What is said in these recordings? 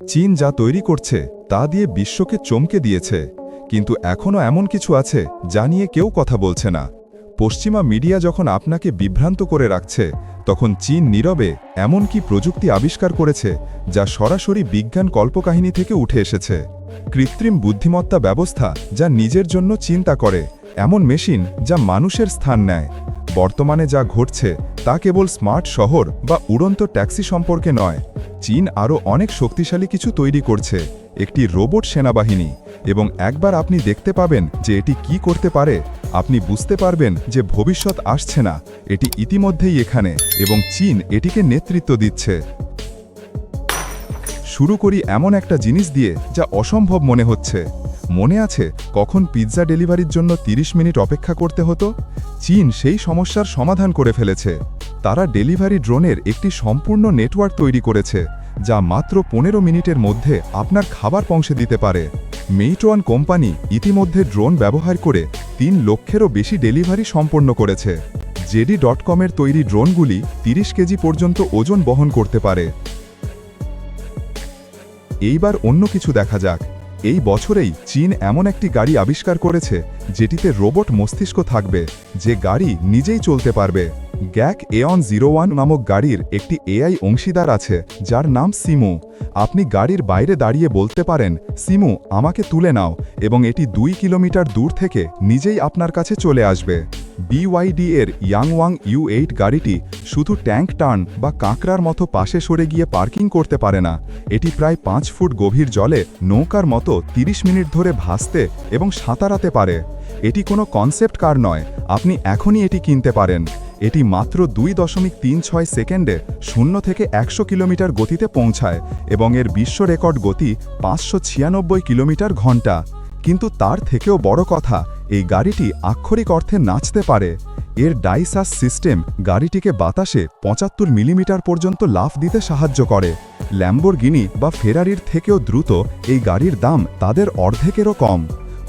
চীন যা তৈরি করছে, তা দিয়ে বিশ্বকে চমকে দিয়েছে। কিন্তু এখনও এমন কিছু আছে, যা নিয়ে কেউ কথা বলছে না। পশ্চিমা মিডিয়া যখন আপনাকে বিভ্রান্ত করে রাখছে, তখন চীন নীরবে এমন কি প্রযুক্তি আবিষ্কার করেছে, যা সরাসরি বিজ্ঞান কল্পকাহিনী থেকে উঠে এসেছে। কৃত্রিম বুদ্ধিমত্তা ব্যবস্থা, যা নিজের জন্য চিন্তা করে, এমন মেশিন, যা মানুষের স্থান নেয়। বর্তমানে যা ঘটছে, তা কেবল স্মার্ট শহর বা উড়ন্ত ট্যাক্সি সম্পর্কে নয়। চীন আরও অনেক শক্তিশালী কিছু তৈরি করছে। একটি রোবট সেনাবাহিনী। এবং একবার আপনি দেখতে পাবেন যে এটি কি করতে পারে, আপনি বুঝতে পারবেন যে ভবিষ্যৎ আসছে না। এটি ইতিমধ্যেই এখানে এবং চীন এটিকে নেতৃত্ব দিচ্ছে। শুরু করি এমন একটা জিনিস দিয়ে যা অসম্ভব মনে হচ্ছে। মনে আছে কখন পিৎজা ডেলিভারির জন্য ৩০ মিনিট অপেক্ষা করতে হতো? চীন সেই সমস্যার সমাধান করে ফেলেছে। তারা ডেলিভারি ড্রোনের একটি সম্পূর্ণ নেটওয়ার্ক তৈরি করেছে, যা মাত্র পনেরো মিনিটের মধ্যে আপনার খাবার পৌঁছে দিতে পারে। মেইটোয়ান কোম্পানি ইতিমধ্যে ড্রোন ব্যবহার করে তিন লক্ষেরও বেশি ডেলিভারি সম্পন্ন করেছে। জেডি ডট কমের তৈরি ড্রোনগুলি ৩০ কেজি পর্যন্ত ওজন বহন করতে পারে। এইবার অন্য কিছু দেখা যাক। এই বছরেই চীন এমন একটি গাড়ি আবিষ্কার করেছে, যেটিতে রোবট মস্তিষ্ক থাকবে, যে গাড়ি নিজেই চলতে পারবে। গ্যাক এয়ন জিরো ওয়ান নামক গাড়ির একটি এআই অংশীদার আছে, যার নাম সিমু। আপনি গাড়ির বাইরে দাঁড়িয়ে বলতে পারেন, সিমু, আমাকে তুলে নাও, এবং এটি দুই কিলোমিটার দূর থেকে নিজেই আপনার কাছে চলে আসবে। বিওয়াইডি এর ইয়াংওয়াং ইউ এইট গাড়িটি শুধু ট্যাঙ্ক টার্ন বা কাঁকড়ার মতো পাশে সরে গিয়ে পার্কিং করতে পারে না। এটি প্রায় পাঁচ ফুট গভীর জলে নৌকার মতো ৩০ মিনিট ধরে ভাসতে এবং সাঁতারাতে পারে। এটি কোনো কনসেপ্ট কার নয়, আপনি এখনই এটি কিনতে পারেন। এটি মাত্র দুই দশমিক তিন ছয় সেকেন্ডে শূন্য থেকে একশো কিলোমিটার গতিতে পৌঁছায় এবং এর বিশ্ব রেকর্ড গতি পাঁচশো ছিয়ানব্বই কিলোমিটার ঘণ্টা। কিন্তু তার থেকেও বড় কথা, এই গাড়িটি আক্ষরিক অর্থে নাচতে পারে। এর ডাইসাস সিস্টেম গাড়িটিকে বাতাসে পঁচাত্তর মিলিমিটার পর্যন্ত লাফ দিতে সাহায্য করে। ল্যাম্বোরগিনি বা ফেরারির থেকেও দ্রুত এই গাড়ির দাম তাদের অর্ধেকেরও কম।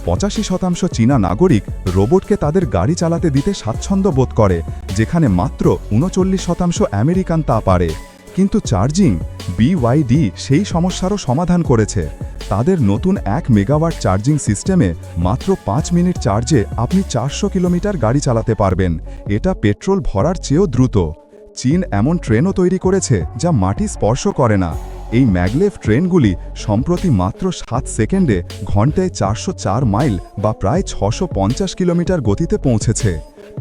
পঁচাশি শতাংশ চীনা নাগরিক রোবটকে তাদের গাড়ি চালাতে দিতে স্বাচ্ছন্দ্য বোধ করে, যেখানে মাত্র উনচল্লিশ শতাংশ আমেরিকান তা পারে। কিন্তু চার্জিং বিওয়াইডি সেই সমস্যারও সমাধান করেছে। তাদের নতুন এক মেগাওয়াট চার্জিং সিস্টেমে মাত্র পাঁচ মিনিট চার্জে আপনি চারশো কিলোমিটার গাড়ি চালাতে পারবেন। এটা পেট্রোল ভরার চেয়েও দ্রুত। চীন এমন ট্রেনও তৈরি করেছে যা মাটি স্পর্শ করে না। এই ম্যাগলেভ ট্রেনগুলি সম্প্রতি মাত্র সাত সেকেন্ডে ঘন্টায় চারশো চার মাইল বা প্রায় ছশো কিলোমিটার গতিতে পৌঁছেছে।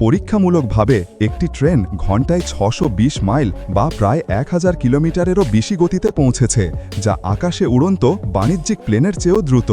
পরীক্ষামূলকভাবে একটি ট্রেন ঘন্টায় ছশো মাইল বা প্রায় এক হাজার কিলোমিটারেরও বেশি গতিতে পৌঁছেছে, যা আকাশে উড়ন্ত বাণিজ্যিক প্লেনের চেয়েও দ্রুত।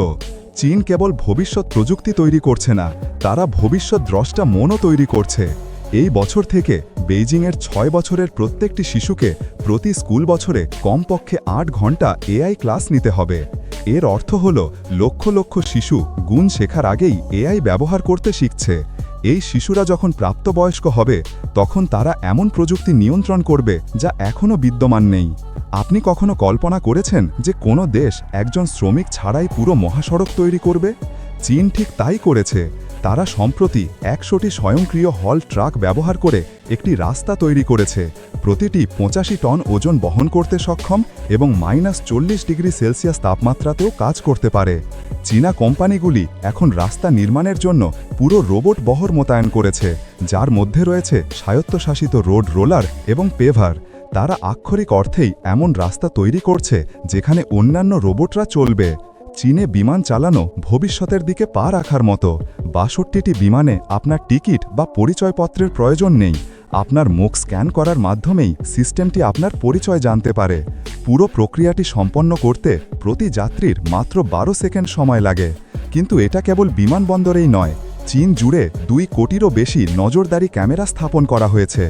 চীন কেবল ভবিষ্যৎ প্রযুক্তি তৈরি করছে না, তারা ভবিষ্যৎ দ্রষ্টা মনও তৈরি করছে। এই বছর থেকে বেইজিংয়ের ছয় বছরের প্রত্যেকটি শিশুকে প্রতি স্কুল বছরে কমপক্ষে আট ঘণ্টা এআই ক্লাস নিতে হবে। এর অর্থ হল লক্ষ লক্ষ শিশু গুণ শেখার আগেই এআই ব্যবহার করতে শিখছে। এই শিশুরা যখন প্রাপ্তবয়স্ক হবে, তখন তারা এমন প্রযুক্তি নিয়ন্ত্রণ করবে যা এখনও বিদ্যমান নেই। আপনি কখনো কল্পনা করেছেন যে কোনো দেশ একজন শ্রমিক ছাড়াই পুরো মহাসড়ক তৈরি করবে? চীন ঠিক তাই করেছে। তারা সম্প্রতি একশোটি স্বয়ংক্রিয় হল ট্রাক ব্যবহার করে একটি রাস্তা তৈরি করেছে। প্রতিটি পঁচাশি টন ওজন বহন করতে সক্ষম এবং মাইনাস চল্লিশ ডিগ্রি সেলসিয়াস তাপমাত্রাতেও কাজ করতে পারে। চীনা কোম্পানিগুলি এখন রাস্তা নির্মাণের জন্য পুরো রোবট বহর মোতায়েন করেছে, যার মধ্যে রয়েছে স্বায়ত্তশাসিত রোড রোলার এবং পেভার। তারা আক্ষরিক অর্থেই এমন রাস্তা তৈরি করছে যেখানে অন্যান্য রোবটরা চলবে। চীনে বিমান চালানো ভবিষ্যতের দিকে পা রাখার মতো। বাষট্টিটি বিমানে আপনার টিকিট বা পরিচয়পত্রের প্রয়োজন নেই। আপনার মুখ স্ক্যান করার মাধ্যমেই সিস্টেমটি আপনার পরিচয় জানতে পারে। পুরো প্রক্রিয়াটি সম্পন্ন করতে প্রতি যাত্রীর মাত্র বারো সেকেন্ড সময় লাগে। কিন্তু এটা কেবল বিমানবন্দরেই নয়, চীন জুড়ে দুই কোটিরও বেশি নজরদারি ক্যামেরা স্থাপন করা হয়েছে।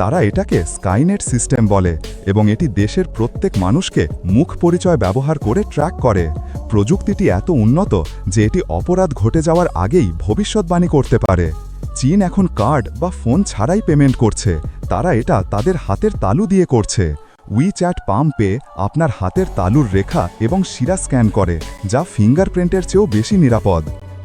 তারা এটাকে স্কাইনেট সিস্টেম বলে এবং এটি দেশের প্রত্যেক মানুষকে মুখ পরিচয় ব্যবহার করে ট্র্যাক করে। প্রযুক্তিটি এত উন্নত যে এটি অপরাধ ঘটে যাওয়ার আগেই ভবিষ্যৎবাণী করতে পারে। চীন এখন কার্ড বা ফোন ছাড়াই পেমেন্ট করছে। তারা এটা তাদের হাতের তালু দিয়ে করছে। উইচ্যাট পাম পে আপনার হাতের তালুর রেখা এবং শিরা স্ক্যান করে, যা ফিঙ্গারপ্রিন্টের চেয়েও বেশি নিরাপদ।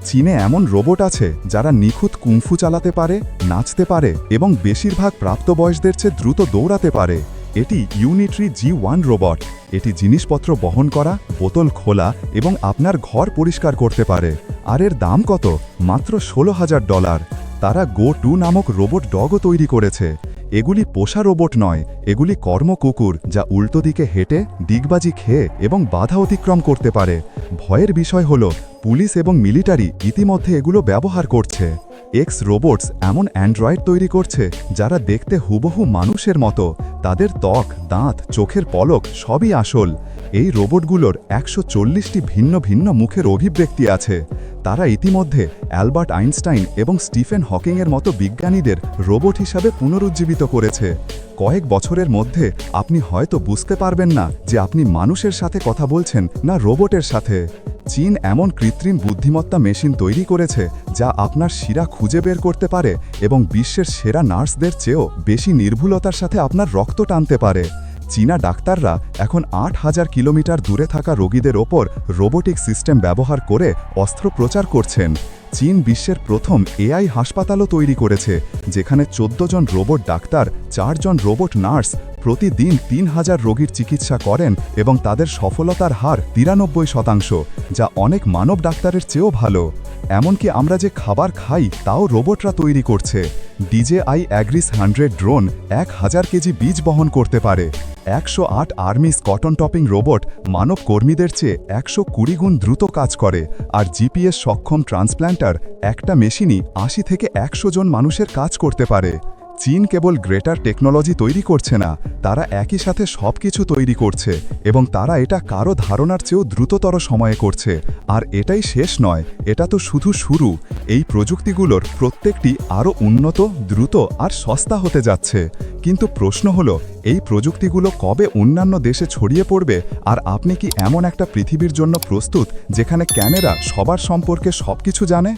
চীনে এমন রোবট আছে যারা নিখুঁত কুংফু চালাতে পারে, নাচতে পারে এবং বেশিরভাগ প্রাপ্তবয়সদের চেয়ে দ্রুত দৌড়াতে পারে। এটি ইউনিট্রি জি ওয়ান রোবট এটি জিনিসপত্র বহন করা, বোতল খোলা এবং আপনার ঘর পরিষ্কার করতে পারে। আর এর দাম কত? মাত্র ষোলো হাজার ডলার। তারা গো টু নামক রোবট ডগও তৈরি করেছে। এগুলি পোষা রোবট নয়, এগুলি কর্মকুকুর যা উল্টো দিকে হেঁটে, ডিগবাজি খেয়ে এবং বাধা অতিক্রম করতে পারে। ভয়ের বিষয় হল, পুলিশ এবং মিলিটারি ইতিমধ্যে এগুলো ব্যবহার করছে। এক্স রোবটস এমন অ্যান্ড্রয়েড তৈরি করছে, যারা দেখতে হুবহু মানুষের মতো। তাদের ত্বক, দাঁত, চোখের পলক সবই আসল। এই রোবটগুলোর একশো চল্লিশটি ভিন্ন ভিন্ন মুখের অভিব্যক্তি আছে। তারা ইতিমধ্যে অ্যালবার্ট আইনস্টাইন এবং স্টিফেন হকিংয়ের মতো বিজ্ঞানীদের রোবট হিসাবে পুনরুজ্জীবিত করেছে। কয়েক বছরের মধ্যে আপনি হয়তো বুঝতে পারবেন না যে আপনি মানুষের সাথে কথা বলছেন না রোবটের সাথে। চীন এমন কৃত্রিম বুদ্ধিমত্তা মেশিন তৈরি করেছে যা আপনার শিরা খুঁজে বের করতে পারে এবং বিশ্বের সেরা নার্সদের চেয়েও বেশি নির্ভুলতার সাথে আপনার রক্ত টানতে পারে। চীনা ডাক্তাররা এখন আট হাজার কিলোমিটার দূরে থাকা রোগীদের ওপর রোবোটিক সিস্টেম ব্যবহার করে অস্ত্রোপচার করছেন। চীন বিশ্বের প্রথম এআই হাসপাতালও তৈরি করেছে, যেখানে চোদ্দ জন রোবট ডাক্তার চারজন রোবট নার্স প্রতিদিন তিন হাজার রোগীর চিকিৎসা করেন এবং তাদের সফলতার হার তিরানব্বই শতাংশ, যা অনেক মানব ডাক্তারের চেয়েও ভালো। এমনকি আমরা যে খাবার খাই, তাও রোবটরা তৈরি করছে। ডিজেআই অ্যাগ্রিস হান্ড্রেড ড্রোন এক হাজার কেজি বীজ বহন করতে পারে। একশো আট আর্মিস কটন টপিং রোবট মানব কর্মীদের চেয়ে একশো কুড়ি গুণ দ্রুত কাজ করে, আর জিপিএস সক্ষম ট্রান্সপ্ল্যান্টার একটা মেশিনই আশি থেকে একশো জন মানুষের কাজ করতে পারে। চীন কেবল গ্রেটার টেকনোলজি তৈরি করছে না, তারা একই সাথে সব কিছু তৈরি করছে এবং তারা এটা কারও ধারণার চেয়েও দ্রুততর সময়ে করছে। আর এটাই শেষ নয়, এটা তো শুধু শুরু। এই প্রযুক্তিগুলোর প্রত্যেকটি আরও উন্নত, দ্রুত আর সস্তা হতে যাচ্ছে। কিন্তু প্রশ্ন হলো, এই প্রযুক্তিগুলো কবে অন্যান্য দেশে ছড়িয়ে পড়বে? আর আপনি কি এমন একটা পৃথিবীর জন্য প্রস্তুত যেখানে ক্যামেরা সবার সম্পর্কে সবকিছু জানে?